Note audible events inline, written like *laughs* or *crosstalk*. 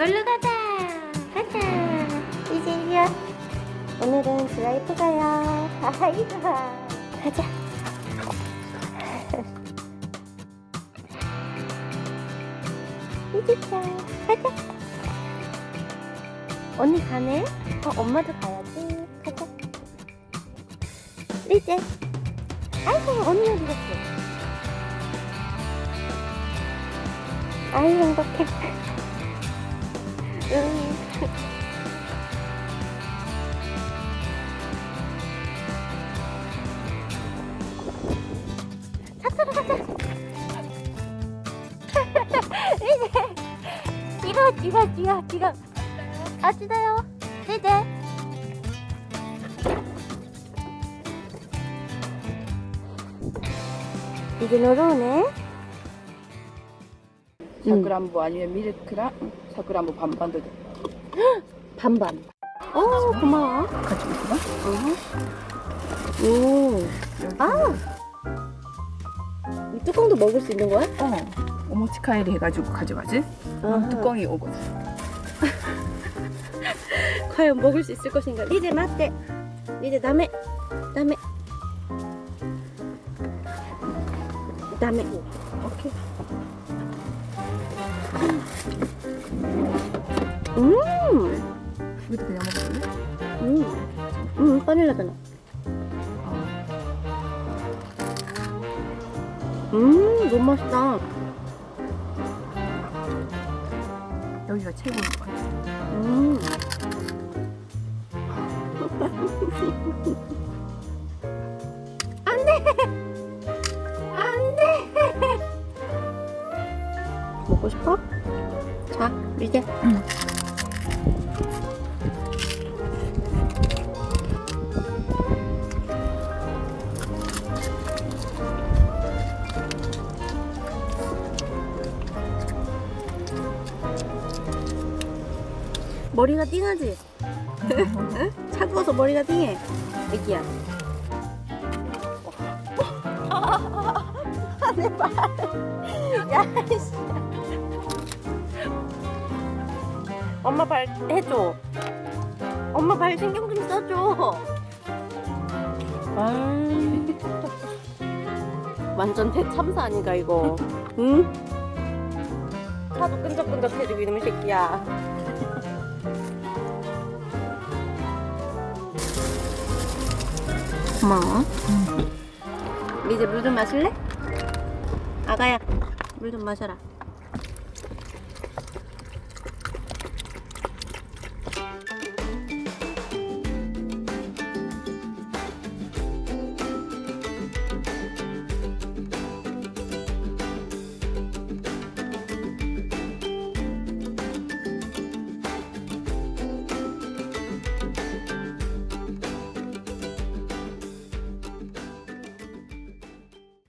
놀러 가자. 가자. 이제 이리야. 오늘은 드라이브 가요. 아이고. 가자. *laughs* 이제 자. 가자. 언니 가네? 어, 엄마도 가야지. 가자. 이제. 아이고, 언니 어디 갔어? 아이, 행복해. 응. 찾으러 가자. 이제 뛰어 뛰어 뛰어 뛰어. 아 뛰어 사쿠란보 아니면 미르크랑 사쿠란보 반반도 돼. *gasps* 반반. 오 고마워. 같이 먹어봐. 오. 아. 이 뚜껑도 먹을 수 있는 거야? 어. 오모치카이를 해가지고 가져가지. 아하. 뚜껑이 오거든. *laughs* 과연 먹을 수 있을 것인가? 이제 맞대. 이제 다음에 다음에 다음에 오케이. 음, 이것도 그냥 먹어볼래? 음, 음, 바닐라잖아. 음, 너무 맛있다. 여기가 최고인 것 같아. 음. *laughs* 안 돼! 안 돼! 먹고 싶어? 자, 이제. 머리가 띵하지? 응? *laughs* 차가워서 머리가 띵해. 애기야. *laughs* 내 발. 야, 씨. 엄마 발 해줘. 엄마 발 신경 좀 써줘. 아. 완전 대참사 아닌가 이거. *laughs* 응? 차도 끈적끈적해지고 이놈의 새끼야. 고마워. 이제 물 좀 마실래? 아가야, 물 좀 마셔라.